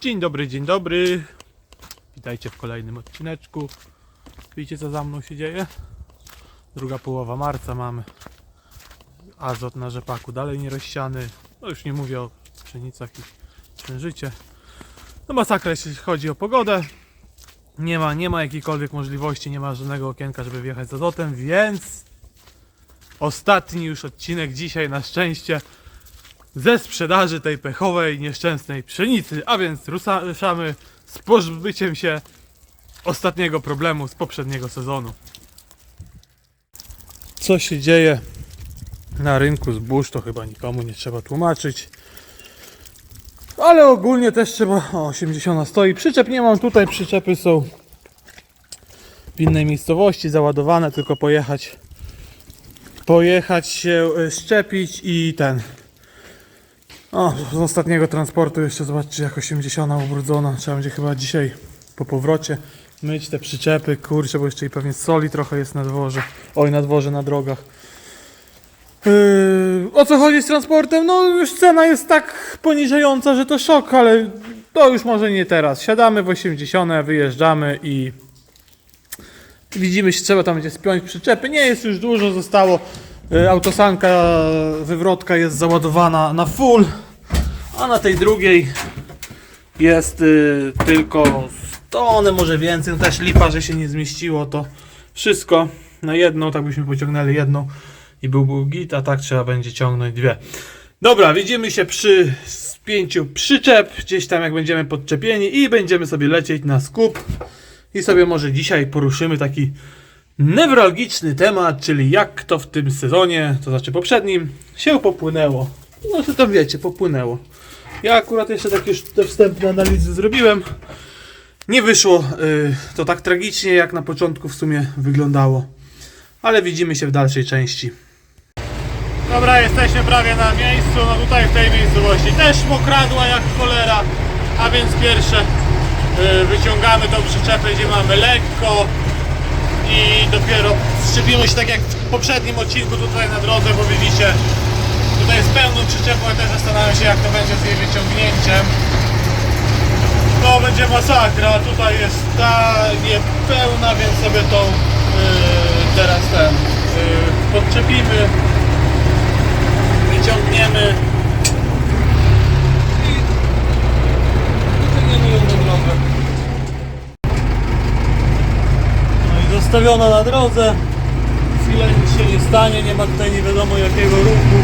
Dzień dobry, dzień dobry. Witajcie w kolejnym odcineczku. Widzicie co za mną się dzieje? Druga połowa marca mamy. Azot na rzepaku dalej nie rozsiany. No już nie mówię o pszenicach i sprężycie. No masakra jeśli chodzi o pogodę. Nie ma, nie ma jakiejkolwiek możliwości, nie ma żadnego okienka, żeby wjechać z azotem, więc ostatni już odcinek dzisiaj na szczęście ze sprzedaży tej pechowej, nieszczęsnej pszenicy, a więc ruszamy z pozbyciem się ostatniego problemu z poprzedniego sezonu. Co się dzieje na rynku zbóż, to chyba nikomu nie trzeba tłumaczyć. Ale ogólnie też trzeba. O, 80 stoi. Przyczep nie mam tutaj, przyczepy są w innej miejscowości załadowane, tylko pojechać pojechać się y, szczepić i ten o, z ostatniego transportu jeszcze zobaczcie jak 80 ubrudzona. Trzeba będzie chyba dzisiaj po powrocie myć te przyczepy, kurczę, bo jeszcze i pewnie soli trochę jest na dworze. Oj, na dworze, na drogach. Yy, o co chodzi z transportem? No już cena jest tak poniżająca, że to szok, ale to już może nie teraz. Siadamy w 80, wyjeżdżamy i widzimy się, trzeba tam będzie spiąć przyczepy. Nie jest już dużo, zostało. Yy, Autosanka, wywrotka jest załadowana na full, a na tej drugiej jest yy, tylko 100, one może więcej. No też lipa, że się nie zmieściło to wszystko na jedną, tak byśmy pociągnęli jedną i był, był git, a tak trzeba będzie ciągnąć dwie. Dobra, widzimy się przy spięciu przyczep, gdzieś tam jak będziemy podczepieni i będziemy sobie lecieć na skup i sobie może dzisiaj poruszymy taki newralgiczny temat, czyli jak to w tym sezonie, to znaczy poprzednim, się popłynęło. No to tam wiecie, popłynęło. Ja akurat jeszcze tak już te wstępne analizy zrobiłem. Nie wyszło y, to tak tragicznie, jak na początku w sumie wyglądało. Ale widzimy się w dalszej części. Dobra, jesteśmy prawie na miejscu. No tutaj w tej miejscowości też mokradła jak cholera. A więc pierwsze y, wyciągamy tą przyczepę, gdzie mamy lekko. I dopiero szczepimy się tak jak w poprzednim odcinku tutaj na drodze, bo widzicie, tutaj jest pełną przyczepą. Ja też zastanawiam się jak to będzie z jej wyciągnięciem. To będzie masakra, tutaj jest ta niepełna, więc sobie tą yy, teraz ten yy, podczepimy, wyciągniemy i wyciągniemy ją na drogę. I zostawiona na drodze, chwilę nic się nie stanie, nie ma tutaj nie wiadomo jakiego ruchu.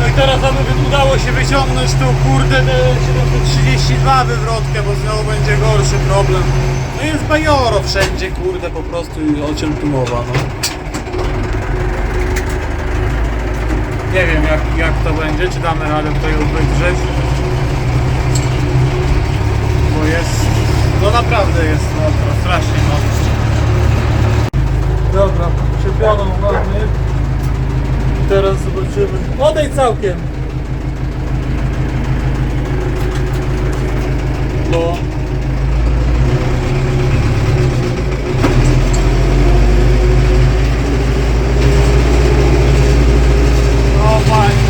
No i teraz aby udało się wyciągnąć tą kurde te 732 wywrotkę, bo znowu będzie gorszy problem. No jest bajoro wszędzie, kurde, po prostu i o czym tu mowa, no. Nie wiem jak, jak to będzie, czy damy radę tutaj ją wydrzeć. Bo jest, no naprawdę jest mocno, strasznie mocno. Dobra, przyczepioną ładnie. Teraz zobaczymy. Odejdź całkiem. Bo. O fajnie.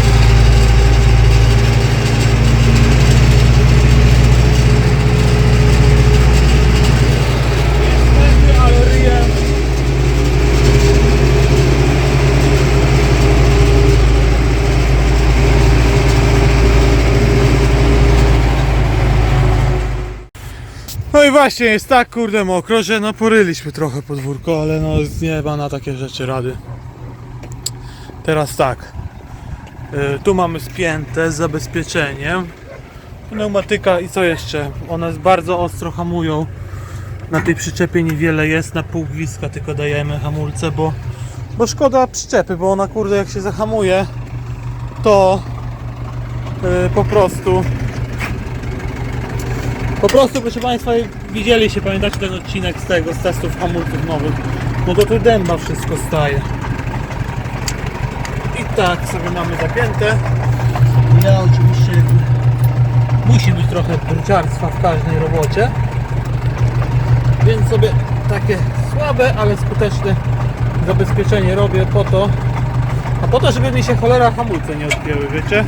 Niestety, ale ryjem No i właśnie jest tak kurde mokro, że no poryliśmy trochę podwórko, ale no nie ma na takie rzeczy rady. Teraz tak. Y, tu mamy spięte z zabezpieczeniem. Pneumatyka i co jeszcze? One bardzo ostro hamują. Na tej przyczepie niewiele jest, na pół gwizdka tylko dajemy hamulce, bo, bo szkoda przyczepy, bo ona kurde jak się zahamuje, to y, po prostu po prostu, proszę Państwa, widzieliście, pamiętacie ten odcinek z tego, z testów hamulców nowych. No to tu dęba wszystko staje. I tak sobie mamy zapięte. Ja oczywiście musi być trochę druciarstwa w każdej robocie. Więc sobie takie słabe, ale skuteczne zabezpieczenie robię po to, a po to, żeby mi się cholera hamulce nie odpięły, wiecie?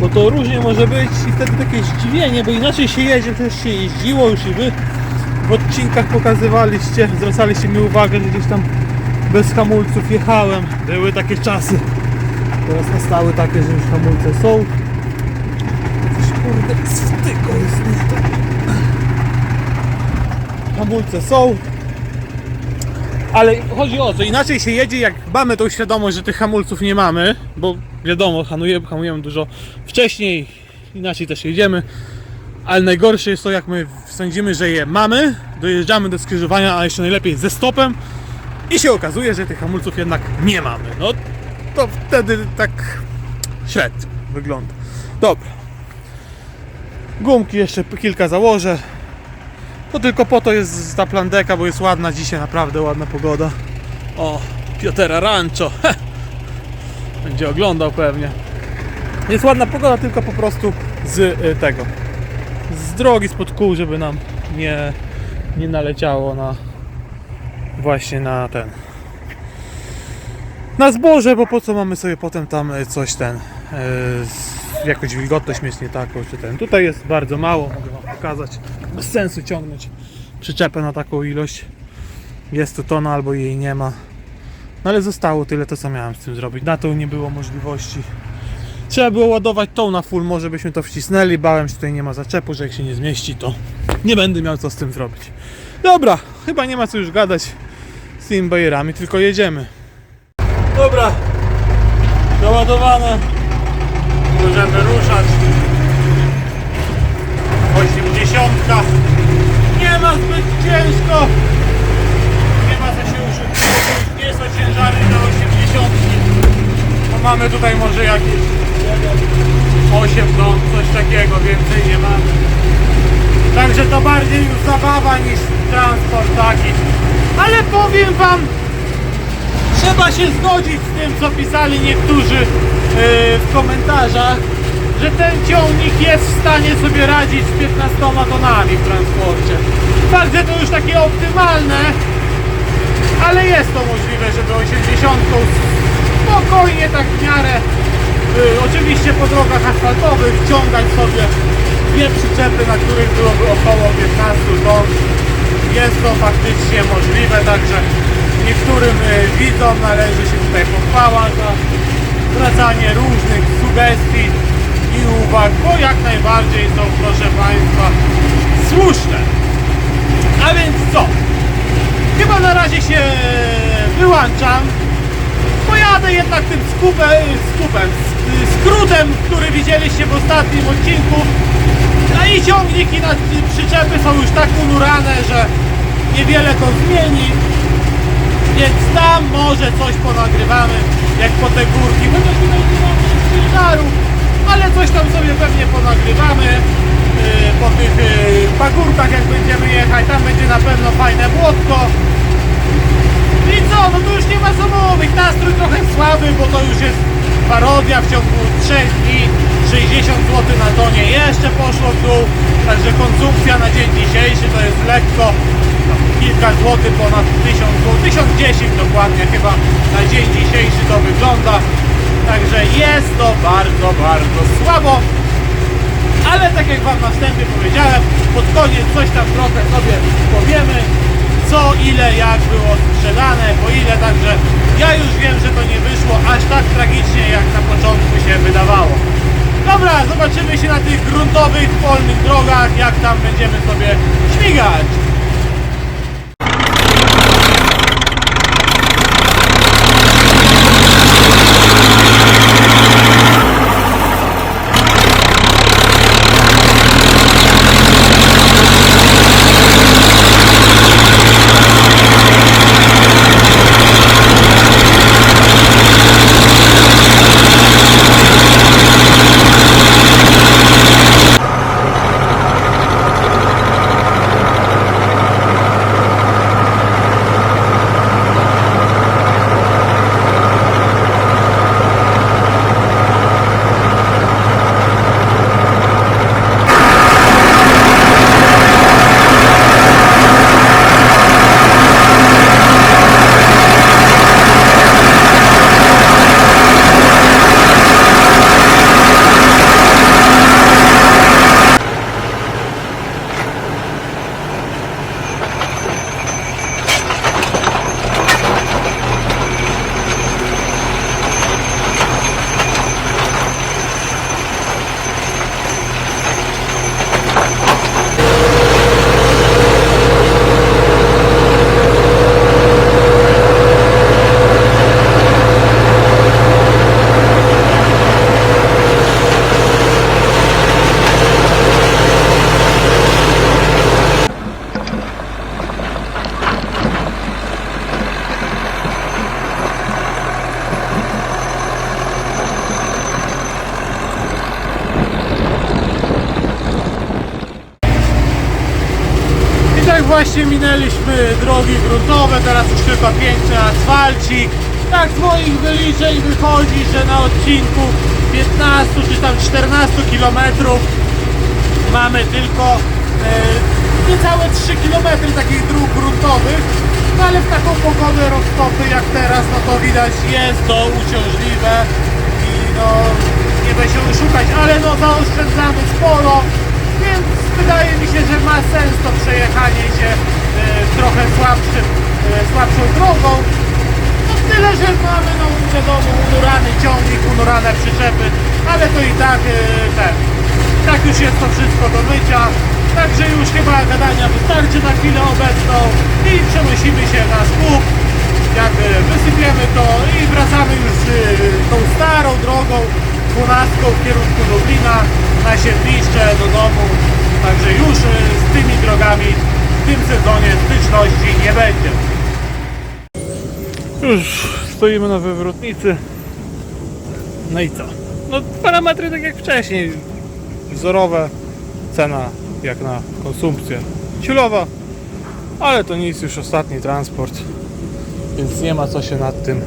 Bo to różnie może być i wtedy takie zdziwienie, bo inaczej się jedzie, też się jeździło już i wy w odcinkach pokazywaliście, zwracaliście mi uwagę, że gdzieś tam bez hamulców jechałem. Były takie czasy. Teraz nastały takie, że już hamulce są. Coś kurde styko jest. Hamulce są. Ale chodzi o to, inaczej się jedzie, jak mamy tą świadomość, że tych hamulców nie mamy, bo wiadomo, hamujemy, hamujemy dużo wcześniej, inaczej też jedziemy, ale najgorsze jest to, jak my sądzimy, że je mamy, dojeżdżamy do skrzyżowania, a jeszcze najlepiej ze stopem i się okazuje, że tych hamulców jednak nie mamy. No to wtedy tak średnio wygląda. Dobra. Gumki jeszcze kilka założę. To tylko po to jest ta plandeka, bo jest ładna dzisiaj, naprawdę ładna pogoda. O, Piotera Rancho. Heh. Będzie oglądał pewnie. Jest ładna pogoda, tylko po prostu z y, tego. Z drogi, spod kół, żeby nam nie, nie naleciało na właśnie na ten na zboże, bo po co mamy sobie potem tam y, coś ten y, z- jakąś wilgotność mieć nie taką czy ten. Tutaj jest bardzo mało, mogę wam pokazać. Bez sensu ciągnąć przyczepę na taką ilość. Jest to tona albo jej nie ma. No ale zostało tyle to co miałem z tym zrobić. Na to nie było możliwości. Trzeba było ładować tą na full, może byśmy to wcisnęli. Bałem się, tutaj nie ma zaczepu, że jak się nie zmieści, to nie będę miał co z tym zrobić. Dobra, chyba nie ma co już gadać z tymi bajerami, tylko jedziemy. Dobra, doładowane. Możemy ruszać. 80. Nie ma zbyt ciężko. Nie ma co się już ociężary do 80. No mamy tutaj może jakieś 8 ton, coś takiego, więcej nie mamy. Także to bardziej już zabawa niż transport taki. Ale powiem wam, trzeba się zgodzić z tym, co pisali niektórzy yy, w komentarzach, że ten ciągnik jest w stanie sobie radzić z 15 tonami w transporcie. Fakt, że to już takie optymalne, ale jest to możliwe, żeby 80 spokojnie tak w miarę y, oczywiście po drogach asfaltowych ciągać sobie dwie przyczepy, na których byłoby około 15 ton. Jest to faktycznie możliwe, także niektórym y, widzom należy się tutaj pochwała za zwracanie różnych sugestii i uwag, bo jak najbardziej są, proszę Państwa, słuszne. A więc co? Chyba na razie się wyłączam. Pojadę jednak tym skupem, skupem, skrótem, który widzieliście w ostatnim odcinku. A i ciągniki na przyczepy są już tak unurane, że niewiele to zmieni. Więc tam może coś ponagrywamy, jak po te górki. Chociaż tutaj nie mamy ciężarów, ale coś tam sobie pewnie ponagrywamy. Yy, po tych yy, pagórkach jak będziemy jechać, tam będzie na pewno fajne błotko. I co, no to już nie ma co mówić, nastrój trochę słaby, bo to już jest parodia w ciągu 3 dni, 60 zł na tonie jeszcze poszło w dół, także konsumpcja na dzień dzisiejszy to jest lekko. Kilka złotych ponad 1000 zł, 1010 dokładnie chyba na dzień dzisiejszy to wygląda, także jest to bardzo, bardzo słabo, ale tak jak Wam na wstępie powiedziałem, pod koniec coś tam trochę sobie powiemy, co, ile, jak było sprzedane, po ile, także ja już wiem, że to nie wyszło aż tak tragicznie, jak na początku się wydawało. Dobra, zobaczymy się na tych gruntowych, polnych drogach, jak tam będziemy sobie śmigać. Drogi gruntowe, teraz już tylko piękny asfalcik. Tak z moich wyliczeń wychodzi, że na odcinku 15 czy tam 14 kilometrów mamy tylko e, niecałe 3 km takich dróg gruntowych, no ale w taką pogodę roztopy jak teraz, no to widać jest to uciążliwe i no nie da się szukać, ale no zaoszczędzamy sporo, więc wydaje mi się, że ma sens to przejechanie się trochę słabszym, e, słabszą drogą. No tyle, że mamy no wiadomo unurany ciągnik, unurane przyczepy, ale to i tak e, ten tak już jest to wszystko do mycia. Także już chyba gadania wystarczy na chwilę obecną i przenosimy się na słup. Jak e, wysypiemy to i wracamy już e, tą starą drogą 12 w kierunku Lublina na siedliszcze do domu. Także już z tymi drogami tym sezonie styczności nie będzie. Już stoimy na wywrotnicy. No i co? No parametry tak jak wcześniej. Wzorowe, cena jak na konsumpcję ciulowa, ale to nic, już ostatni transport, więc nie ma co się nad tym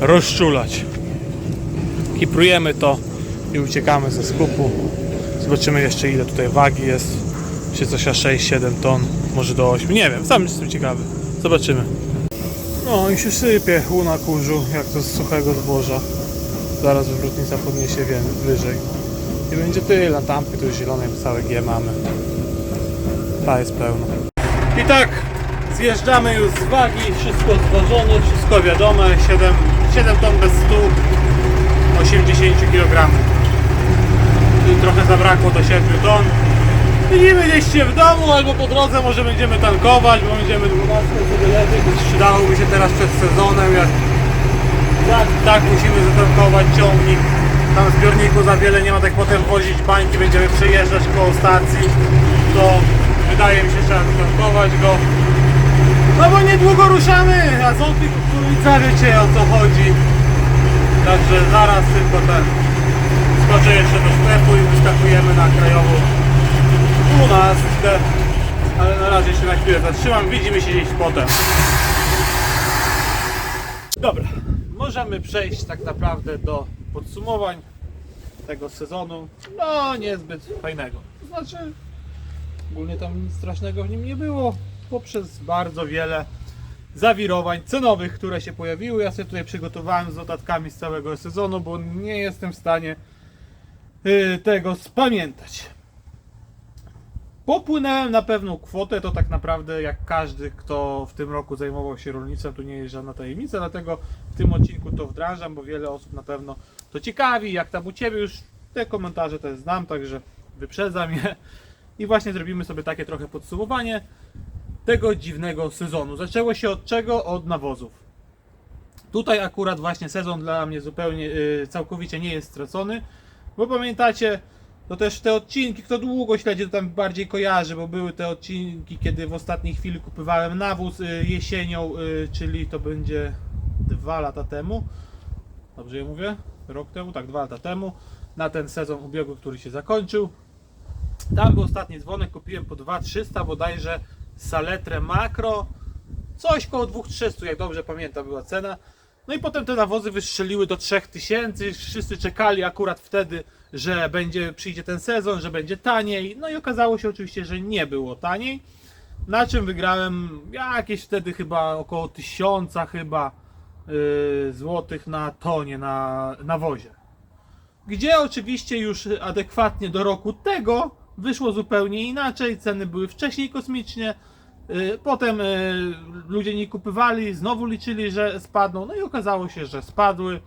rozczulać. Kiprujemy to i uciekamy ze skupu. Zobaczymy jeszcze ile tutaj wagi jest. Czy coś a 6-7 ton, może do 8, nie wiem, sam jestem ciekawy. Zobaczymy. No i się sypie u na kurzu, jak to z suchego zboża. Zaraz wywrotnica podniesie wyżej. I będzie tyle, lampy tu zielonej całe G mamy. Ta jest pełna. I tak, zjeżdżamy już z wagi, wszystko zważone, wszystko wiadome, 7, 7 ton bez 100, 80 kg. Trochę zabrakło do 7 ton. Widzimy gdzieś się w domu albo po drodze może będziemy tankować, bo będziemy 12 sobie lepiej, więc przydałoby się teraz przed sezonem, jak tak, tak musimy zatankować ciągnik. Tam w zbiorniku za wiele nie ma, tak potem wozić bańki, będziemy przejeżdżać koło stacji, to wydaje mi się, trzeba zatankować go. No bo niedługo ruszamy, azoty, kukurydza, wiecie o co chodzi. Także zaraz tylko ten skoczę jeszcze do sklepu i wyskakujemy na krajową 12. Ale na razie się na chwilę zatrzymam, widzimy się gdzieś potem. Dobra, możemy przejść tak naprawdę do podsumowań tego sezonu. No, niezbyt fajnego. To znaczy, ogólnie tam nic strasznego w nim nie było, poprzez bardzo wiele zawirowań cenowych, które się pojawiły. Ja sobie tutaj przygotowałem z notatkami z całego sezonu, bo nie jestem w stanie y, tego spamiętać. Popłynąłem na pewną kwotę, to tak naprawdę jak każdy, kto w tym roku zajmował się rolnictwem, tu nie jest żadna tajemnica, dlatego w tym odcinku to wdrażam, bo wiele osób na pewno to ciekawi, jak tam u Ciebie już te komentarze też znam, także wyprzedzam je i właśnie zrobimy sobie takie trochę podsumowanie tego dziwnego sezonu. Zaczęło się od czego? Od nawozów. Tutaj akurat właśnie sezon dla mnie zupełnie, yy, całkowicie nie jest stracony, bo pamiętacie, to też te odcinki, kto długo śledzi, to tam bardziej kojarzy, bo były te odcinki, kiedy w ostatniej chwili kupywałem nawóz y, jesienią, y, czyli to będzie dwa lata temu. Dobrze je mówię? Rok temu? Tak, dwa lata temu. Na ten sezon ubiegły, który się zakończył. Tam był ostatni dzwonek, kupiłem po 2300 bodajże saletrę makro. Coś koło 2300, jak dobrze pamiętam, była cena. No i potem te nawozy wystrzeliły do 3000. Wszyscy czekali akurat wtedy, że będzie, przyjdzie ten sezon, że będzie taniej. No i okazało się oczywiście, że nie było taniej. Na czym wygrałem jakieś wtedy chyba około 1000 chyba yy, złotych na tonie, na nawozie. Gdzie oczywiście już adekwatnie do roku tego wyszło zupełnie inaczej. Ceny były wcześniej kosmicznie. Y, Potem y, ludzie nie kupywali, znowu liczyli, że spadną, no i okazało się, że spadły.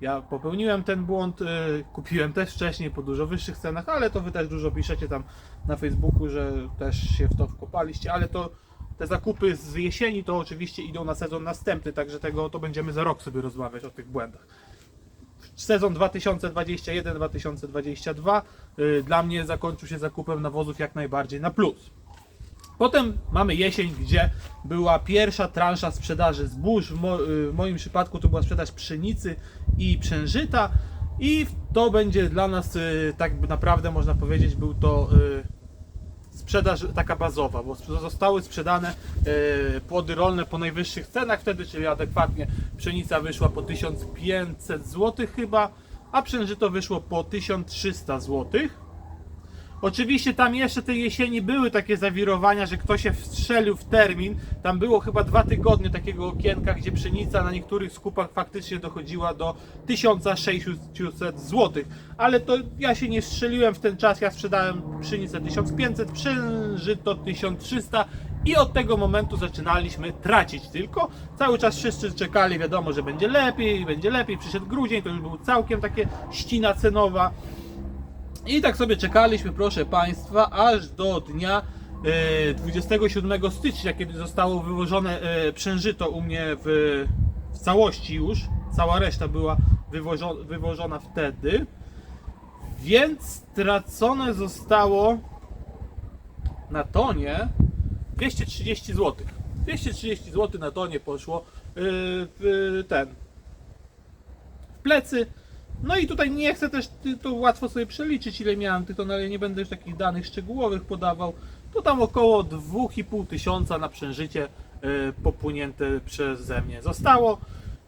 Ja popełniłem ten błąd, y, kupiłem też wcześniej po dużo wyższych cenach, ale to wy też dużo piszecie tam na Facebooku, że też się w to wkopaliście, ale to te zakupy z jesieni to oczywiście idą na sezon następny, także tego to będziemy za rok sobie rozmawiać o tych błędach sezon 2021-2022 y, dla mnie zakończył się zakupem nawozów jak najbardziej na plus. Potem mamy jesień, gdzie była pierwsza transza sprzedaży zbóż. W, mo- y, w moim przypadku to była sprzedaż pszenicy i przężyta. I to będzie dla nas, y, tak naprawdę można powiedzieć, był to y, sprzedaż taka bazowa, bo zostały sprzedane płody rolne po najwyższych cenach wtedy, czyli adekwatnie pszenica wyszła po 1500 zł chyba, a przężyto wyszło po 1300 złotych. Oczywiście tam jeszcze tej jesieni były takie zawirowania, że ktoś się wstrzelił w termin. Tam było chyba dwa tygodnie takiego okienka, gdzie pszenica na niektórych skupach faktycznie dochodziła do 1600 zł. Ale to ja się nie strzeliłem w ten czas, ja sprzedałem pszenicę 1500, przężyto 1300 i od tego momentu zaczynaliśmy tracić tylko. Cały czas wszyscy czekali, wiadomo, że będzie lepiej, będzie lepiej. Przyszedł grudzień, to już był całkiem takie ścina cenowa. I tak sobie czekaliśmy, proszę Państwa, aż do dnia e, 27 stycznia, kiedy zostało wywożone e, przężyto u mnie w, w całości już. Cała reszta była wywożo, wywożona wtedy. Więc stracone zostało na tonie 230 zł. 230 zł na tonie poszło e, ten w plecy. No i tutaj nie chcę też, to łatwo sobie przeliczyć ile miałem tych ale nie będę już takich danych szczegółowych podawał. To tam około 2,5 tysiąca na przężycie e, popłynięte przeze mnie zostało.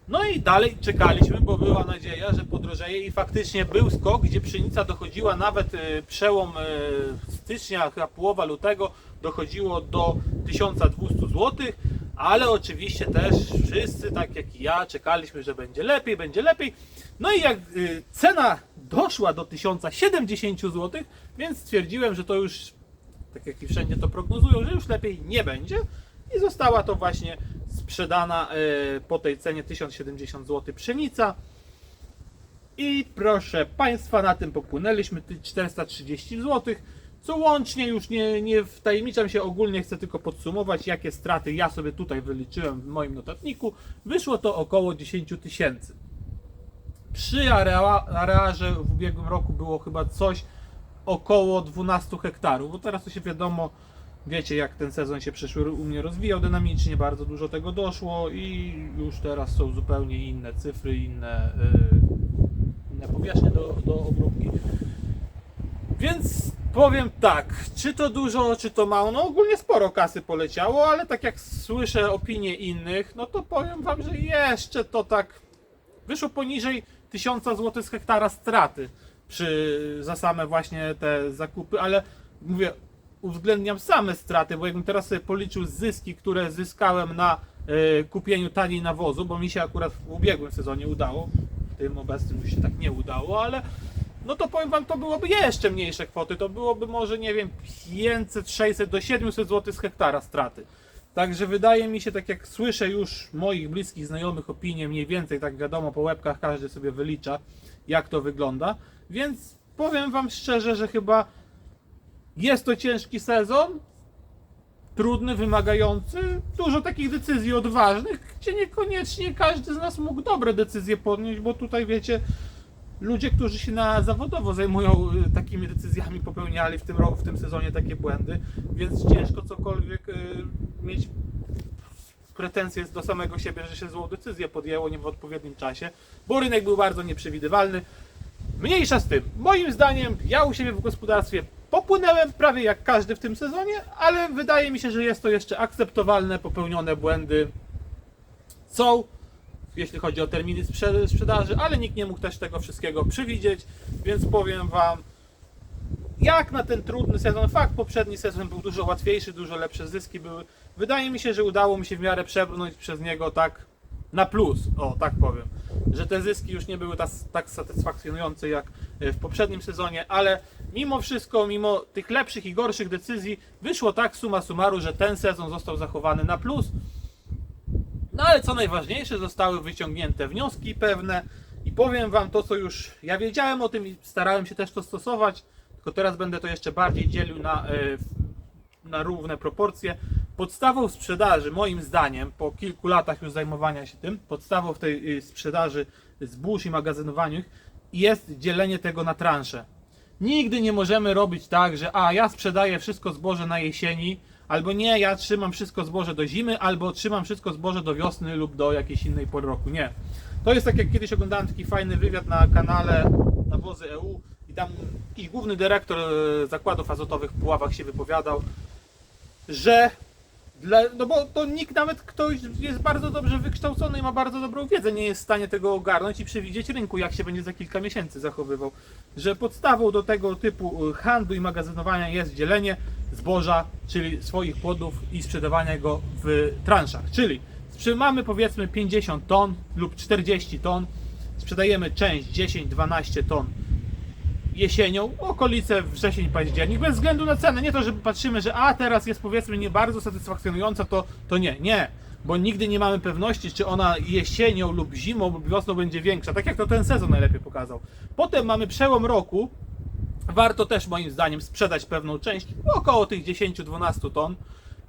No i dalej czekaliśmy, bo była nadzieja, że podrożeje i faktycznie był skok, gdzie pszenica dochodziła nawet e, przełom e, stycznia, chyba połowa lutego, dochodziło do 1200 zł, ale oczywiście też wszyscy, tak jak i ja, czekaliśmy, że będzie lepiej, będzie lepiej. No i jak y, cena doszła do 1070 zł, więc stwierdziłem, że to już, tak jak i wszędzie to prognozują, że już lepiej nie będzie. I została to właśnie sprzedana y, po tej cenie 1070 zł pszenica. I proszę Państwa, na tym popłynęliśmy ty- 430 zł. Co łącznie już nie, nie wtajemniczam się ogólnie, chcę tylko podsumować, jakie straty ja sobie tutaj wyliczyłem w moim notatniku. Wyszło to około 10 tysięcy. Przy area- arearze w ubiegłym roku było chyba coś około 12 hektarów, bo teraz to się wiadomo, wiecie jak ten sezon się przyszły u mnie rozwijał dynamicznie, bardzo dużo tego doszło i już teraz są zupełnie inne cyfry, inne, yy, inne powierzchnie do, do obróbki. Więc powiem tak, czy to dużo, czy to mało, no ogólnie sporo kasy poleciało, ale tak jak słyszę opinie innych, no to powiem wam, że jeszcze to tak wyszło poniżej 1000 zł z hektara straty przy, za same właśnie te zakupy, ale mówię, uwzględniam same straty, bo jakbym teraz sobie policzył zyski, które zyskałem na e, kupieniu taniej nawozu, bo mi się akurat w ubiegłym sezonie udało, w tym obecnym już się tak nie udało, ale no to powiem wam, to byłoby jeszcze mniejsze kwoty, to byłoby może, nie wiem, 500, 600 do 700 zł z hektara straty. Także wydaje mi się, tak jak słyszę już moich bliskich znajomych opinie, mniej więcej, tak wiadomo, po łebkach każdy sobie wylicza, jak to wygląda. Więc powiem Wam szczerze, że chyba jest to ciężki sezon, trudny, wymagający, dużo takich decyzji odważnych, gdzie niekoniecznie każdy z nas mógł dobre decyzje podjąć, bo tutaj wiecie, ludzie, którzy się na zawodowo zajmują y, takimi decyzjami, popełniali w tym roku, w tym sezonie takie błędy, więc ciężko cokolwiek y, mieć pretensje do samego siebie, że się złą decyzję podjęło nie w odpowiednim czasie, bo rynek był bardzo nieprzewidywalny. Mniejsza z tym. Moim zdaniem, ja u siebie w gospodarstwie popłynęłem prawie jak każdy w tym sezonie, ale wydaje mi się, że jest to jeszcze akceptowalne. Popełnione błędy są, jeśli chodzi o terminy sprze- sprzedaży, ale nikt nie mógł też tego wszystkiego przewidzieć, więc powiem Wam, jak na ten trudny sezon, fakt poprzedni sezon był dużo łatwiejszy, dużo lepsze zyski były. Wydaje mi się, że udało mi się w miarę przebrnąć przez niego tak na plus, o tak powiem, że te zyski już nie były tak, tak satysfakcjonujące jak e, w poprzednim sezonie, ale mimo wszystko, mimo tych lepszych i gorszych decyzji, wyszło tak suma summarum, że ten sezon został zachowany na plus. No ale co najważniejsze, zostały wyciągnięte wnioski pewne i powiem Wam to, co już ja wiedziałem o tym i starałem się też to stosować, tylko teraz będę to jeszcze bardziej dzielił na, e, na równe proporcje. Podstawą sprzedaży, moim zdaniem, po kilku latach już zajmowania się tym, podstawą w tej y, sprzedaży zbóż i magazynowaniu jest dzielenie tego na transze. Nigdy nie możemy robić tak, że a ja sprzedaję wszystko zboże na jesieni, albo nie, ja trzymam wszystko zboże do zimy, albo trzymam wszystko zboże do wiosny lub do jakiejś innej pory roku. Nie. To jest tak jak kiedyś oglądałem taki fajny wywiad na kanale Nawozy EU, i tam jakiś główny dyrektor e, zakładów azotowych w Puławach się wypowiadał, że dla, no bo to nikt, nawet ktoś jest bardzo dobrze wykształcony i ma bardzo dobrą wiedzę, nie jest w stanie tego ogarnąć i przewidzieć rynku, jak się będzie za kilka miesięcy zachowywał. Że podstawą do tego typu y, handlu i magazynowania jest dzielenie zboża, czyli swoich płodów i sprzedawania go w transzach. Czyli mamy powiedzmy 50 ton lub 40 ton, sprzedajemy część 10-12 ton jesienią, okolice wrzesień, październik, bez względu na cenę. Nie to, że patrzymy, że a teraz jest powiedzmy nie bardzo satysfakcjonująca, to, to nie, nie. Bo nigdy nie mamy pewności, czy ona jesienią lub zimą lub wiosną będzie większa. Tak jak to ten sezon najlepiej pokazał. Potem mamy przełom roku. Warto też moim zdaniem sprzedać pewną część, około tych 10-12 ton.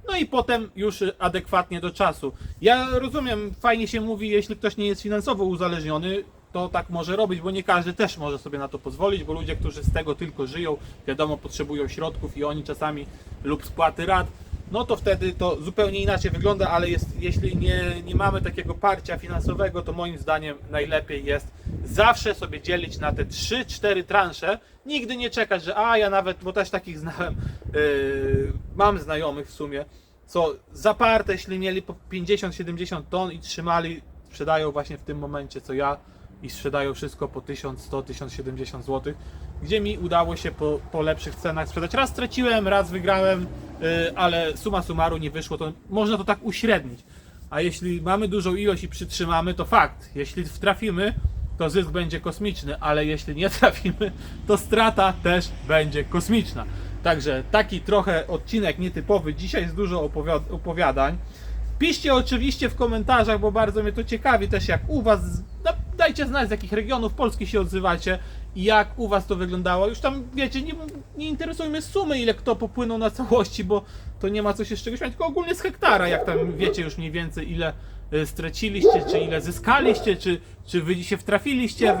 No i potem już adekwatnie do czasu. Ja rozumiem, fajnie się mówi, jeśli ktoś nie jest finansowo uzależniony, to tak może robić, bo nie każdy też może sobie na to pozwolić, bo ludzie, którzy z tego tylko żyją, wiadomo, potrzebują środków i oni czasami lub spłaty rat, no to wtedy to zupełnie inaczej wygląda, ale jest, jeśli nie, nie mamy takiego parcia finansowego, to moim zdaniem najlepiej jest zawsze sobie dzielić na te 3-4 transze, nigdy nie czekać, że a ja nawet, bo też takich znałem, yy, mam znajomych w sumie, co zaparte, jeśli mieli po 50-70 ton i trzymali, sprzedają właśnie w tym momencie co ja i sprzedają wszystko po 1100-1070 zł, gdzie mi udało się po, po lepszych cenach sprzedać. Raz straciłem, raz wygrałem, yy, ale suma summarum nie wyszło, to można to tak uśrednić. A jeśli mamy dużą ilość i przytrzymamy, to fakt. Jeśli trafimy, to zysk będzie kosmiczny, ale jeśli nie trafimy, to strata też będzie kosmiczna. Także taki trochę odcinek nietypowy. Dzisiaj jest dużo opowiad- opowiadań. Piszcie oczywiście w komentarzach, bo bardzo mnie to ciekawi też jak u Was. Dajcie znać z jakich regionów Polski się odzywacie i jak u Was to wyglądało. Już tam wiecie, nie, nie interesujmy sumy, ile kto popłynął na całości, bo to nie ma co się z czegoś śmiać, tylko ogólnie z hektara, jak tam wiecie już mniej więcej ile y, straciliście, czy ile zyskaliście, czy, czy wy się wtrafiliście w,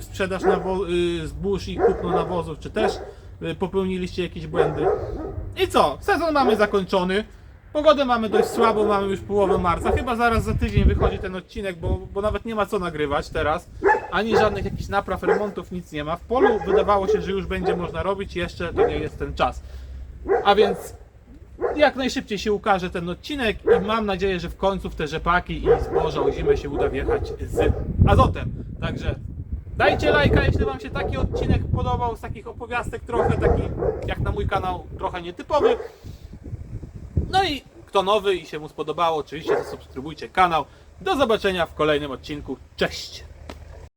w sprzedaż nawo- y, zbóż i kupno nawozów, czy też y, popełniliście jakieś błędy. I co? Sezon mamy zakończony. Pogodę mamy dość słabą, mamy już połowę marca. Chyba zaraz za tydzień wychodzi ten odcinek, bo, bo nawet nie ma co nagrywać teraz. Ani żadnych jakichś napraw, remontów, nic nie ma. W polu wydawało się, że już będzie można robić, jeszcze to nie jest ten czas. A więc jak najszybciej się ukaże ten odcinek i mam nadzieję, że w końcu w te rzepaki i zboża o zimę się uda wjechać z azotem. Także dajcie lajka, jeśli Wam się taki odcinek podobał, z takich opowiastek trochę, taki jak na mój kanał, trochę nietypowy. No i kto nowy i się mu spodobało, oczywiście zasubskrybujcie kanał. Do zobaczenia w kolejnym odcinku. Cześć!